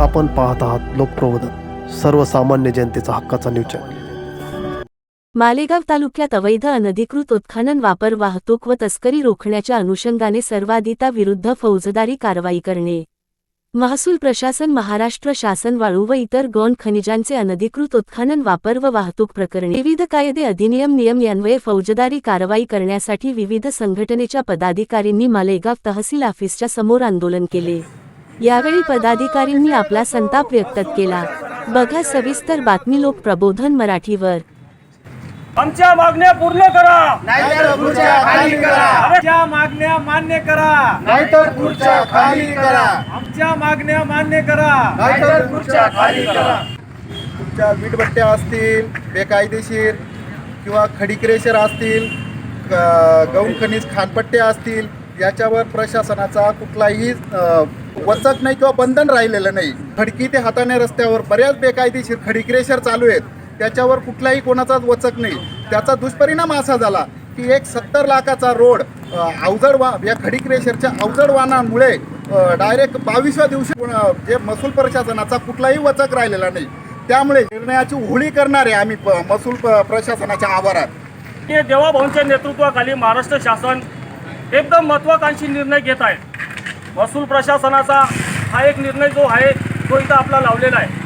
आपण पाहत आहात लोकप्रबोधन सर्वसामान्य जनतेचा हक्काचा न्यूज चॅनल मालेगाव तालुक्यात अवैध अनधिकृत उत्खनन वापर वाहतूक व तस्करी रोखण्याच्या अनुषंगाने सर्वाधिता विरुद्ध फौजदारी कारवाई करणे. महसूल प्रशासन महाराष्ट्र शासन वाळू व इतर गौण खनिजांचे अनधिकृत उत्खनन वापर व वाहतूक प्रकरणे. विविध कायदे अधिनियम नियम यान्वये फौजदारी कारवाई करण्यासाठी विविध संघटनेच्या पदाधिकाऱ्यांनी मालेगाव तहसील ऑफिसच्या समोर आंदोलन केले. यावेळी पदाधिकारींनी आपला संताप व्यक्त केला. बघा सविस्तर बातमी लोक प्रबोधन मराठीवर. आमच्या मागण्या पूर्ण करा. नाहीतर खुर्च्या खाली करा. आमच्या मागण्या मान्य करा. नाहीतर खुर्च्या खाली करा. आमच्या मागण्या मान्य करा. नाहीतर खुर्च्या खाली करा. तुमच्या वीटभट्ट्या असतील बेकायदेशीर किंवा खडीक्रेशर असतील गौण खनिज खानपट्ट्या असतील याच्यावर प्रशासनाचा कुठलाही वचक नाही किंवा बंधन राहिलेलं नाही. खडकी ते हाताने रस्त्यावर बऱ्याच बेकायदेशीर खडीक्रेशर चालू आहेत. त्याच्यावर कुठलाही कोणाचाच वचक नाही. त्याचा दुष्परिणाम असा झाला की एक सत्तर लाखाचा रोड अवजड वा या खडीक्रेशरच्या अवजड वाहनांमुळे डायरेक्ट बावीसव्या दिवशी जे महसूल प्रशासनाचा कुठलाही वचक राहिलेला नाही. त्यामुळे निर्णयाची होळी करणारे आम्ही प- महसूल प्रशासनाच्या आभारात की देवाभाऊंच्या नेतृत्वाखाली महाराष्ट्र शासन एकदम महत्वाकांक्षी निर्णय घेत आहे. महसूल प्रशासनाचा हा एक निर्णय जो आहे तो इथं आपला लावलेला आहे.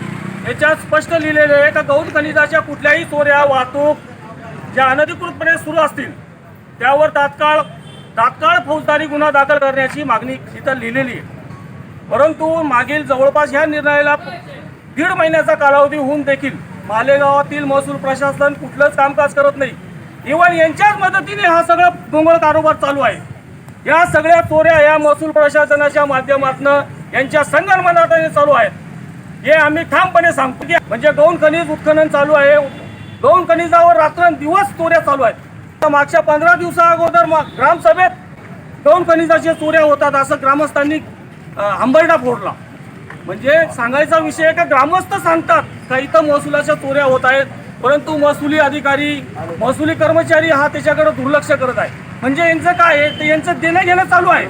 याच्यात स्पष्ट लिहिलेले आहे का गौण खनिजाच्या कुठल्याही चोऱ्या वाहतूक ज्या अनधिकृतपणे सुरू असतील त्यावर तात्काळ तात्काळ फौजदारी गुन्हा दाखल करण्याची मागणी इथं लिहिलेली आहे. परंतु मागील जवळपास ह्या निर्णयाला दीड महिन्याचा कालावधी होऊन देखील मालेगावातील महसूल प्रशासन कुठलंच कामकाज करत नाही. इव्हन यांच्याच मदतीने हा सगळा डोंगर कारोबार चालू आहे. या सगळ्या चोऱ्या या महसूल प्रशासनाच्या माध्यमातून यांच्या संगणमताने चालू आहेत. हे आम्ही ठामपणे सांगतो की म्हणजे गौण खनिज उत्खनन चालू आहे. गौण खनिजावर रात्रंदिवस चोऱ्या चालू आहेत. तर मागच्या पंधरा दिवसा अगोदर मा- ग्रामसभेत गौण खनिजाच्या चोऱ्या होतात असं ग्रामस्थांनी अं, हंबरडा फोडला. म्हणजे सांगायचा विषय का ग्रामस्थ सांगतात का इथं महसुलाच्या चोऱ्या होत आहेत परंतु महसुली अधिकारी महसुली कर्मचारी हा त्याच्याकडे दुर्लक्ष करत आहे. म्हणजे यांचं काय आहे? तर यांचं देणं घेणं चालू आहे.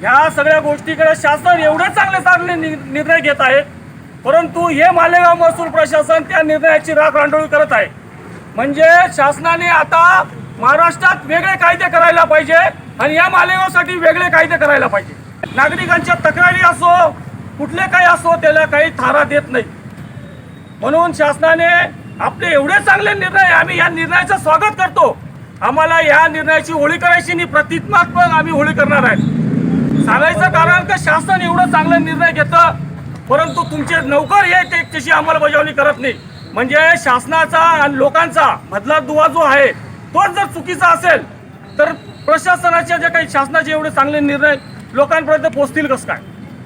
ह्या सगळ्या गोष्टीकडे शासन एवढे चांगले चांगले नि- निर्णय घेत आहे परंतु हे मालेगाव महसूल प्रशासन त्या निर्णयाची राख रांडोळी करत आहे. म्हणजे शासनाने आता महाराष्ट्रात वेगळे कायदे करायला पाहिजे आणि या मालेगावसाठी वेगळे कायदे करायला पाहिजे. नागरिकांच्या तक्रारी असो कुठले काही असो त्याला काही थारा देत नाही. म्हणून शासनाने आपले एवढे चांगले निर्णय आम्ही या निर्णयाचं स्वागत करतो. आम्हाला या निर्णयाची होळी करायची नाही. प्रतिज्ञात्मक आम्ही होळी करणार आहे. सांगायचं कारण का शासन एवढं चांगला निर्णय घेतं परंतु तुमचे नौकर हे ते त्याची अंमलबजावणी करत नाही. म्हणजे शासनाचा आणि लोकांचा मधला दुवा जो आहे तोच जर चुकीचा असेल तर प्रशासनाचे जे काही शासनाचे एवढे चांगले निर्णय लोकांपर्यंत पोहोचतील कसं काय?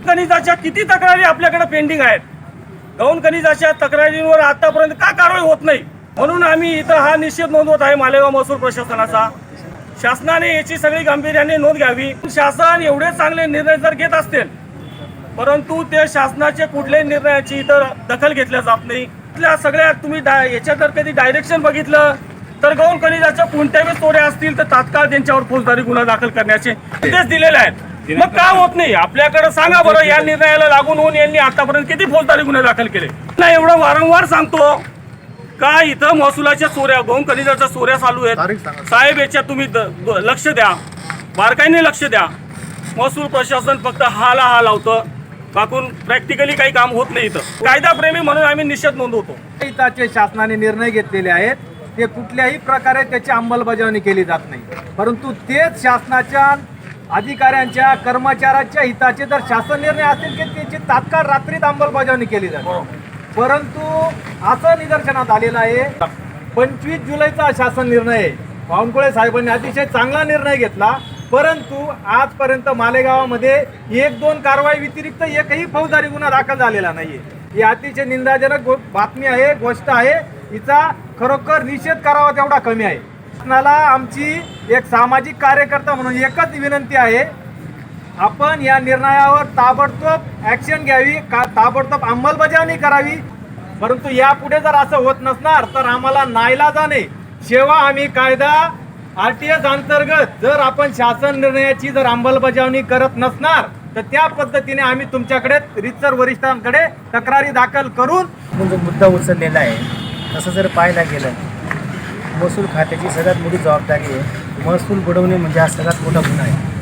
खनिजाच्या किती तक्रारी आपल्याकडे पेंडिंग आहेत? गौण खनिजाच्या तक्रारींवर आतापर्यंत का कारवाई होत नाही? म्हणून आम्ही इथं हा निषेध नोंदवत आहे मालेगाव महसूल प्रशासनाचा. शासनाने याची सगळी गांभीर्याने नोंद घ्यावी. शासन एवढे चांगले निर्णय जर घेत असतील परंतु ते शासनाचे कुठल्याही निर्णयाची इतर दखल घेतल्या जात नाही. इथल्या सगळ्या तुम्ही डा- याच्या जर कधी डायरेक्शन बघितलं तर गौण खनिजाच्या कोणत्याही चोऱ्या असतील तर तात्काळ त्यांच्यावर फौजदारी गुन्हा दाखल करण्याचे निर्देश दिलेले आहेत. मग का होत नाही? आपल्याकडे सांगा बरं या निर्णयाला लागून होऊन यांनी आतापर्यंत किती फौजदारी गुन्हे दाखल केले? नाही एवढं वारंवार सांगतो का इथं महसुलाच्या चोऱ्या गौण खनिजाच्या चोऱ्या चालू आहेत. साहेब याच्या तुम्ही लक्ष द्या. बारकाईने लक्ष द्या. महसूल प्रशासन फक्त हाला हा लावतं. बाकून प्रॅक्टिकली काही काम होत नाही इथं. कायदाप्रेमी म्हणून आम्ही निषेध नोंदवतो. हिताचे शासनाने निर्णय घेतलेले आहेत. ते कुठल्याही प्रकारे त्याची अंमलबजावणी केली जात नाही. परंतु तेच शासनाच्या अधिकाऱ्यांच्या कर्मचाऱ्यांच्या हिताचे जर शासन निर्णय असतील की त्याची तात्काळ रात्रीत अंमलबजावणी केली जाते. परंतु असं निदर्शनात आलेलं आहे पंचवीस जुलैचा शासन निर्णय आहे. बावनकुळे साहेबांनी अतिशय चांगला निर्णय घेतला परंतु आजपर्यंत मालेगावामध्ये एक दोन कारवाई व्यतिरिक्त एकही फौजदारी गुन्हा दाखल झालेला नाहीये. ही अतिशय निंदाजनक बातमी आहे गोष्ट आहे. हिचा खरोखर निषेध करावा तेवढा कमी आहे. शासनाला आमची एक सामाजिक कार्यकर्ता म्हणून एकच विनंती आहे आपण या निर्णयावर ताबडतोब ऍक्शन घ्यावी का ताबडतोब अंमलबजावणी करावी? परंतु यापुढे जर असं होत नसणार तर आम्हाला नाईलाजाने सेवा आम्ही कायदा आर टी एस अंतर्गत जर आपण शासन निर्णयाची जर अंमलबजावणी करत नसणार तर त्या पद्धतीने आम्ही तुमच्याकडे रितसर वरिष्ठांकडे तक्रारी दाखल करून आपण जो मुद्दा उचललेला आहे. तसं जर पाहायला गेलं महसूल खात्याची सगळ्यात मोठी जबाबदारी आहे. महसूल बुडवणे म्हणजे हा सगळ्यात मोठा गुन्हा आहे.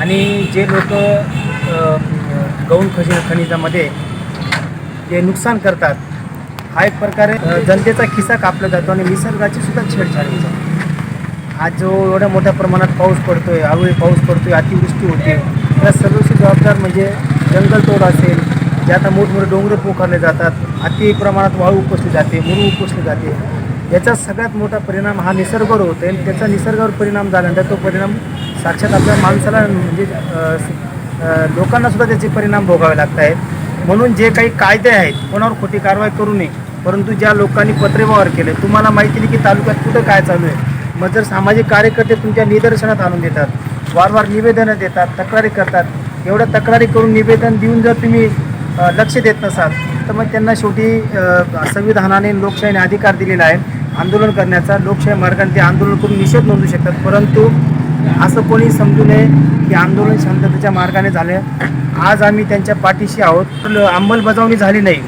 आणि जे लोक गौण खज खनिजामध्ये जे नुकसान करतात हा एक प्रकारे जनतेचा खिसा कापला जातो आणि निसर्गाची सुद्धा छेडछाड जाते आज जो एवढ्या मोठ्या प्रमाणात पाऊस पडतोय अवेळी पाऊस पडतोय अतिवृष्टी होते त्या सर्वशी जबाबदार म्हणजे जंगलतोड असेल जे आता मोठमोठे डोंगर पोखरले जातात अति प्रमाणात वाळू उपसली जाते मुरू उपसली जाते. याचा सगळ्यात मोठा परिणाम हा निसर्गावर होतो आणि त्याचा निसर्गावर परिणाम झाल्यानंतर तो परिणाम साक्षात आपल्या माणसाला म्हणजे लोकांना सुद्धा त्याचे परिणाम भोगावे लागत आहेत. म्हणून जे काही कायदे आहेत कोणावर खोटी कारवाई करू नये परंतु ज्या लोकांनी पत्रव्यवहार केले तुम्हाला माहिती नाही की तालुक्यात कुठं काय चालू आहे. मग जर सामाजिक कार्यकर्ते तुमच्या निदर्शनात आणून देतात वारंवार निवेदनं देतात तक्रारी करतात एवढ्या तक्रारी करून निवेदन देऊन जर तुम्ही लक्ष देत नसाल तर मग त्यांना शेवटी संविधानाने लोकशाहीने अधिकार दिलेला आहे. आंदोलन करण्याचा लोकशाही मार्गाने ते आंदोलन करून निषेध नोंदवू शकतात. परंतु असं कोणी समजू नये की आंदोलन शांततेच्या मार्गाने झालं. आज आम्ही त्यांच्या पाठीशी आहोत. अंमलबजावणी झाली नाही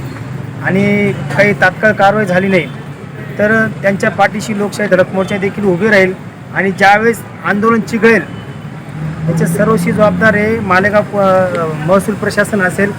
आणि काही तात्काळ कारवाई झाली नाही. तर त्यांच्या पाठीशी लोकशाही धडक मोर्चा देखील उभी राहील आणि ज्यावेळेस आंदोलन चिघळेल त्याचे सर्वशी जबाबदार हे मालेगाव महसूल प्रशासन असेल.